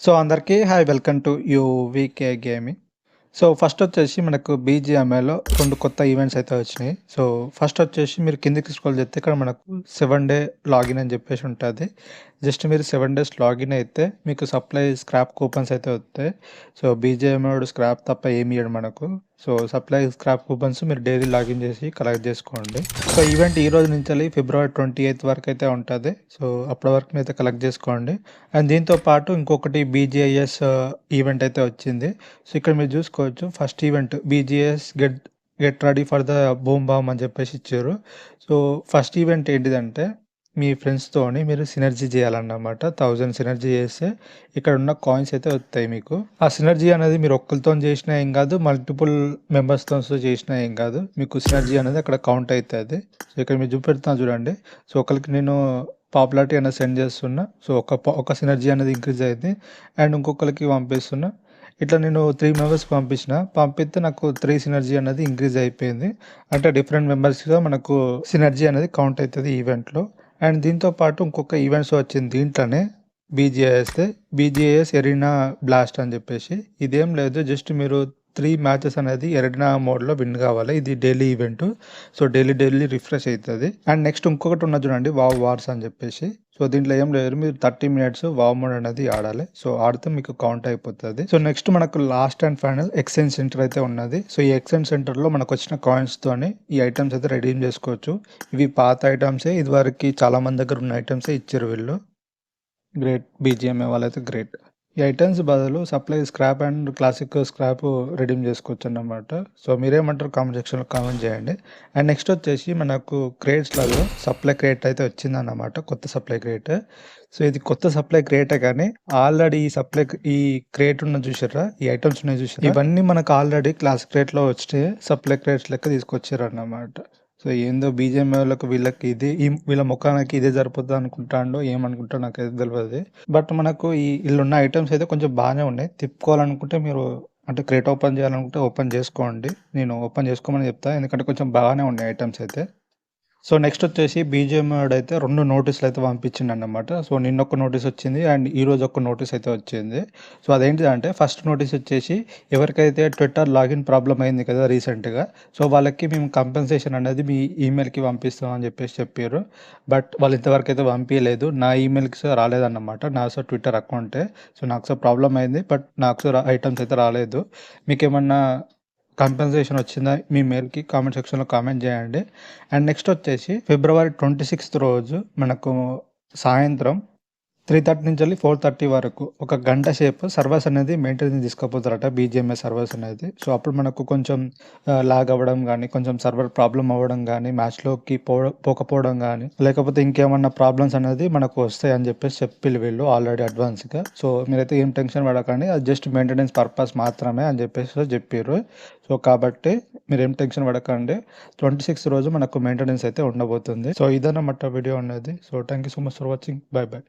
So అందరికీ hi welcome to U V K gaming. So first వచ్చేసి మనకు బీజిఎంఐలో రెండు కొత్త ఈవెంట్స్ అయితే వచ్చినాయి. సో ఫస్ట్ వచ్చేసి మీరు కిందికి స్క్రోల్ చేస్తే ఇక్కడ మనకు సెవెన్ డే లాగిన్ అని చెప్పేసి ఉంటుంది. జస్ట్ మీరు సెవెన్ డేస్ లాగిన్ అయితే మీకు సప్లై స్క్రాప్ కూపన్స్ అయితే వస్తాయి. సో బీజేఎంఐ స్క్రాప్ తప్ప ఏమి ఇవ్వడు మనకు. సో సప్లై స్క్రాప్ కూపన్స్ మీరు డైలీ లాగిన్ చేసి కలెక్ట్ చేసుకోండి. సో ఈవెంట్ ఈ రోజు నుంచి ఫిబ్రవరి ట్వంటీ ఎయిత్ వరకు అయితే ఉంటుంది. సో అప్పటి వరకు మీరు అయితే కలెక్ట్ చేసుకోండి. అండ్ దీంతో పాటు ఇంకొకటి బీజేఎస్ ఈవెంట్ uh, అయితే వచ్చింది. సో ఇక్కడ మీరు చూసుకో చూసుకోవచ్చు first event B J S get get ready for the boom bam అని చెప్పేసి ఇచ్చారు. సో ఫస్ట్ ఈవెంట్ ఏంటిదంటే మీ ఫ్రెండ్స్తోని మీరు సినర్జీ చేయాలన్నమాట. థౌజండ్ సినర్జీ చేస్తే ఇక్కడ ఉన్న కాయిన్స్ అయితే వస్తాయి మీకు. ఆ సినర్జీ అనేది మీరు ఒక్కరితో చేసినా ఏం కాదు మల్టిపుల్ మెంబర్స్తో చేసినా ఏం కాదు. మీకు సినర్జీ అనేది అక్కడ కౌంట్ అవుతుంది. సో ఇక్కడ మీరు చూపెడుతున్నాను చూడండి. సో ఒకరికి నేను పాపులారిటీ అనేది సెండ్ చేస్తున్నా. సో ఒక ఒక సినర్జీ అనేది ఇంక్రీజ్ అయింది. అండ్ ఇంకొకరికి పంపిస్తున్నా. ఇట్లా నేను త్రీ మెంబర్స్ పంపించిన. పంపిస్తే నాకు త్రీ సినర్జీ అనేది ఇంక్రీజ్ అయిపోయింది. అంటే డిఫరెంట్ మెంబర్స్గా మనకు సినర్జీ అనేది కౌంట్ అవుతుంది ఈవెంట్లో అండ్ దీంతో పాటు ఇంకొక ఈవెంట్స్ వచ్చింది దీంట్లోనే బీజిఐఎస్ బీజిఐఎస్ ఎరీనా బ్లాస్ట్ అని చెప్పేసి. ఇదేం లేదు జస్ట్ మీరు త్రీ మ్యాచెస్ అనేది ఎరడినా మోడ్లో విన్ కావాలి. ఇది daily event so daily daily refresh అవుతుంది అండ్ నెక్స్ట్ ఇంకొకటి ఉన్నది చూడండి వావ్ వార్స్ అని చెప్పేసి. సో దీంట్లో ఏం లేదు. మీరు థర్టీ మినిట్స్ వామోడ్ అనేది ఆడాలి. సో ఆడితే మీకు కౌంట్ అయిపోతుంది. సో నెక్స్ట్ మనకు last and final exchange center అయితే ఉన్నది. సో ఈ ఎక్స్చేంజ్ సెంటర్లో మనకు వచ్చిన కాయిన్స్తోని ఈ ఐటమ్స్ అయితే రెడీమ్ చేసుకోవచ్చు. ఇవి పాత ఐటమ్సే ఇదివరకు చాలా మంది దగ్గర ఉన్న ఐటమ్సే ఇచ్చారు వీళ్ళు. గ్రేట్ బీజిఎంఏ వాళ్ళైతే గ్రేట్ ఈ ఐటమ్స్ బదులు supply scrap and classic scrap redeem చేసుకోవచ్చు అన్నమాట సో మీరేమంటారు కామెంట్ సెక్షన్లో కామెంట్ చేయండి. అండ్ నెక్స్ట్ వచ్చేసి మనకు క్రేట్స్లలో సప్లై క్రేట్ అయితే వచ్చిందన్నమాట కొత్త సప్లై క్రేట్ సో ఇది కొత్త సప్లై క్రియేటే కానీ ఆల్రెడీ ఈ సప్లై ఈ క్రియేట్ ఉన్న చూసారా ఈ ఐటమ్స్ ఉన్నాయి చూసారా ఇవన్నీ మనకు ఆల్రెడీ క్లాసిక్ క్రేట్లో వచ్చే సప్లై క్రియేట్స్ లెక్క తీసుకొచ్చారు అన్నమాట సో ఏందో బీజేపీ వాళ్ళకి వీళ్ళకి ఇది వీళ్ళ ముఖానికి ఇదే సరిపోతుంది అనుకుంటాడో ఏమనుకుంటా నాకు అయితే తెలియదు బట్ మనకు ఈ వీళ్ళున్న ఐటమ్స్ అయితే కొంచెం బాగానే ఉన్నాయి. తిప్పుకోవాలనుకుంటే మీరు అంటే క్రేట్ ఓపెన్ చేయాలనుకుంటే ఓపెన్ చేసుకోండి. నేను ఓపెన్ చేసుకోమని చెప్తా. ఎందుకంటే కొంచెం బాగానే ఉన్నాయి ఐటమ్స్ అయితే. సో నెక్స్ట్ వచ్చేసి బీజేఎం అయితే రెండు నోటీసులు అయితే పంపించింది అన్నమాట సో నిన్న ఒక నోటీస్ వచ్చింది అండ్ ఈ రోజు ఒక నోటీస్ అయితే వచ్చింది. సో అదేంటిది అంటే ఫస్ట్ నోటీస్ వచ్చేసి ఎవరికైతే ట్విట్టర్ లాగిన్ ప్రాబ్లం అయింది కదా రీసెంట్గా సో వాళ్ళకి మేము కంపెన్సేషన్ అనేది మీ ఈమెయిల్కి పంపిస్తాం అని చెప్పేసి చెప్పారు. బట్ వాళ్ళు ఇంతవరకు అయితే పంపించలేదు నా ఈమెయిల్కి సార్ రాలేదన్నమాట. నా సార్ ట్విట్టర్ అకౌంటే సో నాకు సార్ ప్రాబ్లం అయింది. బట్ నాకు సార్ ఐటమ్స్ అయితే రాలేదు. మీకు ఏమన్నా కంపెన్సేషన్ వచ్చిందా మీ మెయిల్కి కామెంట్ సెక్షన్లో కామెంట్ చేయండి. అండ్ నెక్స్ట్ వచ్చేసి ఫిబ్రవరి ట్వంటీ సిక్స్త్ రోజు మనకు సాయంత్రం త్రీ థర్టీ నుంచి వెళ్ళి ఫోర్ థర్టీ వరకు ఒక గంట సేపు సర్వర్స్ అనేది maintenance తీసుకుపోతారట B G M S servers అనేది. సో అప్పుడు మనకు కొంచెం లాగ్ అవ్వడం కానీ కొంచెం సర్వర్ ప్రాబ్లం అవ్వడం కానీ మ్యాచ్లోకి పో పోకపోవడం కానీ లేకపోతే ఇంకేమన్నా ప్రాబ్లమ్స్ అనేది మనకు వస్తాయి అని చెప్పేసి చెప్పి వీళ్ళు ఆల్రెడీ అడ్వాన్స్గా. సో మీరైతే ఏం టెన్షన్ పడకండి అది జస్ట్ మెయింటెనెన్స్ పర్పస్ మాత్రమే అని చెప్పేసి చెప్పారు సో కాబట్టి మీరు ఏం టెన్షన్ పడకండి ట్వంటీ సిక్స్ రోజు మనకు మెయింటెనెన్స్ అయితే ఉండబోతుంది. సో ఇదన్నమాట వీడియో అనేది. So thank you so much for watching. Bye bye.